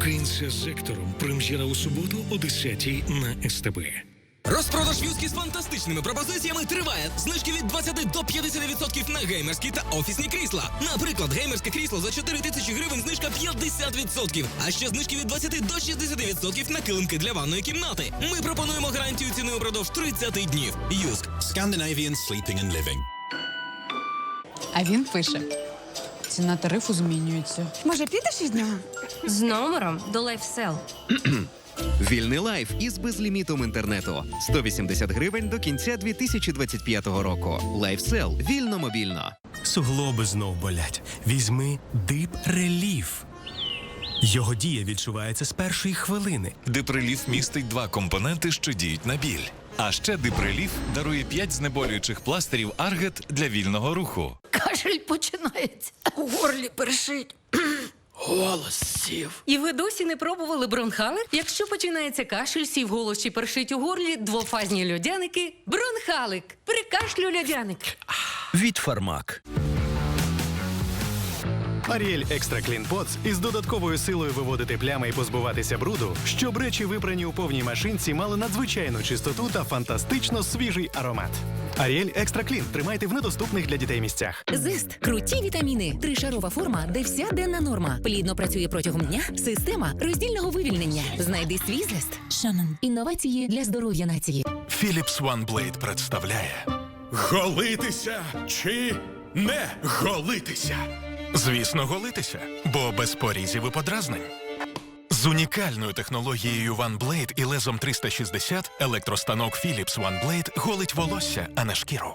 Прокинься з сектором. Прем'єра у суботу о 10 на СТБ. Розпродаж візки з фантастичними пропозиціями триває. Знижки від 20 до 50% на геймерські та офісні крісла. Наприклад, геймерське крісло за 4 тисячі гривень знижка 50%. А ще знижки від 20 до 60% на килимки для ванної кімнати. Ми пропонуємо гарантію ціни упродовж 30 днів. Юск. Scandinavian Sleeping and Living. А він пише: ціна тарифу змінюється. Може, підеш від нього? З номером до LifeSell. Вільний лайф із безлімітом інтернету. 180 гривень до кінця 2025 року. Лайфсел вільно мобільно. Суглоби знов болять. Візьми дип реліф. Його дія відчувається з першої хвилини. Диприліф містить два компоненти, що діють на біль. А ще Диприліф дарує 5 знеболюючих пластирів Аргет для вільного руху. Кашель починається. У горлі першить. І ви досі не пробували бронхали? Якщо починається кашель, сів голос чи першить у горлі, двофазні льодяники. Бронхалик. При кашлю льодяник. Від фармак. Аріель Екстра Клін Поц із додатковою силою виводити плями і позбуватися бруду, щоб речі, випрані у повній машинці, мали надзвичайну чистоту та фантастично свіжий аромат. Аріель Екстра Клін тримайте в недоступних для дітей місцях. Зист круті вітаміни, тришарова форма, де вся денна норма. Плідно працює протягом дня. Система роздільного вивільнення. Знайди свій зест. Шанон. Інновації для здоров'я нації. Philips OneBlade представляє Голитися чи не голитися? Звісно, голитися, бо без порізів і подразнень. З унікальною технологією OneBlade і лезом 360 електростанок Philips OneBlade голить волосся, а не шкіру.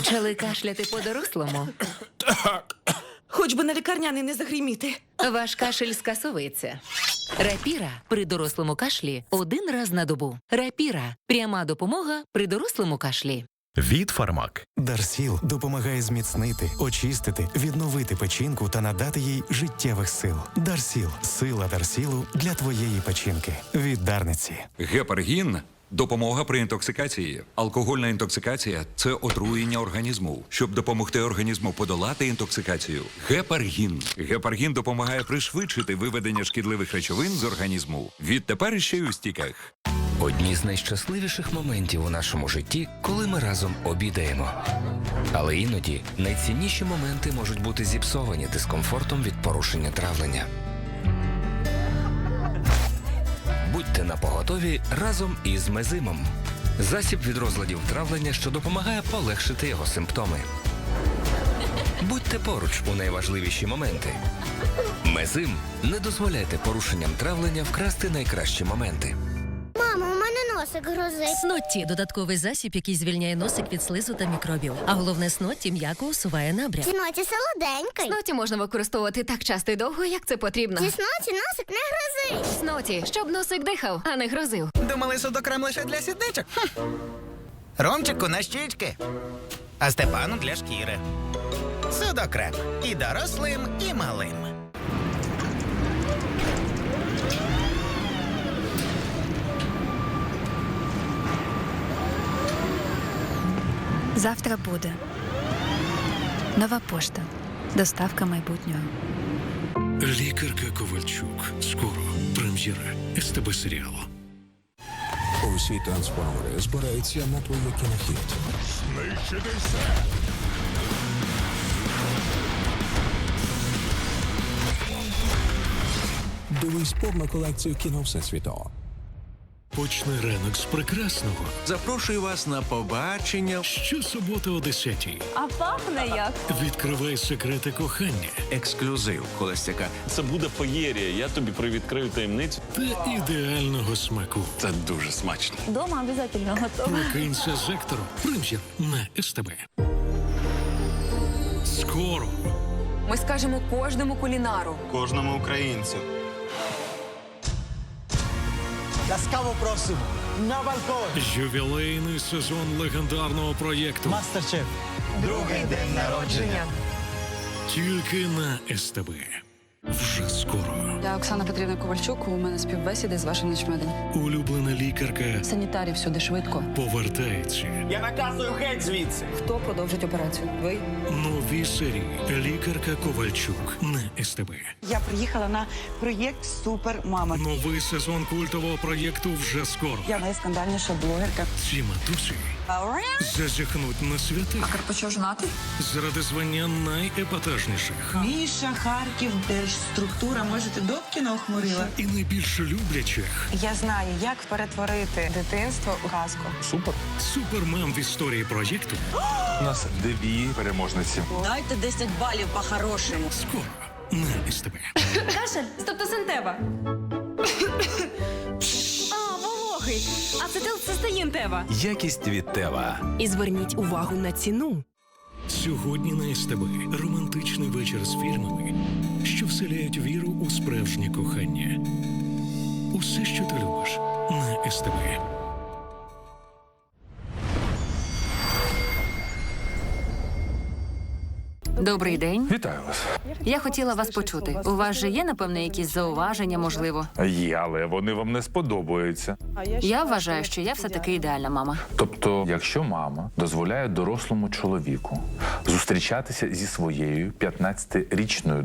Почали кашляти по-дорослому. Хоч би на лікарняний не загриміти. Ваш кашель скасовується. Рапіра при дорослому кашлі один раз на добу. Рапіра пряма допомога при дорослому кашлі. Від фармак. Дарсіл допомагає зміцнити, очистити, відновити печінку та надати їй життєвих сил. Дарсіл сила Дарсілу для твоєї печінки. Від Дарниці. Гепаргін допомога при інтоксикації. Алкогольна інтоксикація це отруєння організму. Щоб допомогти організму подолати інтоксикацію. Гепаргін. Гепаргін допомагає пришвидшити виведення шкідливих речовин з організму. Відтепер ще й у стіках. Одні з найщасливіших моментів у нашому житті, коли ми разом обідаємо. Але іноді найцінніші моменти можуть бути зіпсовані дискомфортом від порушення травлення. Будьте на поготові разом із мезимом. Засіб від розладів травлення, що допомагає полегшити його симптоми. Будьте поруч у найважливіші моменти. Мезим не дозволяйте порушенням травлення вкрасти найкращі моменти. Носик грозить. Снотті додатковий засіб, який звільняє носик від слизу та мікробів. А головне снотті м'яко усуває набряк. Сноті солоденький. Сноті можна використовувати так часто і довго, як це потрібно. Зі сноті носик не грозить. Сноті, щоб носик дихав, а не грозив. Думали, судокрем лише для сідничок? Ромчику на щічки. А Степану для шкіри. Судокрем. І дорослим, і малим. Завтра буде. Нова пошта. Доставка майбутнього. Лікарка Ковальчук. Скоро. Прем'єра СТБ серіалу. Усі трансформери збираються на твоє кінохіт. Дивись повну колекцію кіно Всесвіту. Почни ранок з прекрасного. Запрошую вас на побачення. Щосуботи о 10 А пахне як? Відкривай секрети кохання Ексклюзив Холостяка. Це буде феєрія. Я тобі привідкрию таємницю. та ідеального смаку. Це дуже смачно. Дома обов'язково готова. Прокинься з сектором. Прем'єр на СТБ. Скоро. Ми скажемо кожному кулінару. Кожному українцю. Ласкаво просимо на балкон. Ювілейний сезон легендарного проєкту Мастер-шеф. Другий день народження. тільки на СТБ. Вже скоро. Я Оксана Петрівна Ковальчук. У мене співбесіди з вашим нічмедом. Улюблена лікарка Санітарів всюди швидко. повертається. Я наказую геть звідси. Хто продовжить операцію? Ви? Нові серії. Лікарка Ковальчук на СТБ. Я приїхала на проєкт Супер Мама. Новий сезон культового проєкту вже скоро. Я найскандальніша блогерка. Ці матусі зазіхнуть на святи Карпачов женатий? заради звання найепатажніших Міша, Харків, держструктура. Може, ти Добкіна охмурила? і найбільш люблячих Я знаю, як перетворити дитинство у казку. супермам в історії проєкту У нас дві переможниці. Дайте 10 балів по-хорошому. скоро на СТБ. Кашель, стептосинтева. А, вологий. Ацетилцистеїн тева. Якість від Тева. І зверніть увагу на ціну. Сьогодні на СТБ романтичний вечір з фільмами, що вселяють віру у справжнє кохання. Усе, що ти любиш, на СТБ. Добрий день. Вітаю вас. Я хотіла вас почути. У вас же є, напевне, якісь зауваження, можливо. Є, але вони вам не сподобаються. Я вважаю, що я все таки ідеальна мама. Тобто, якщо мама дозволяє дорослому чоловіку зустрічатися зі своєю 15-річною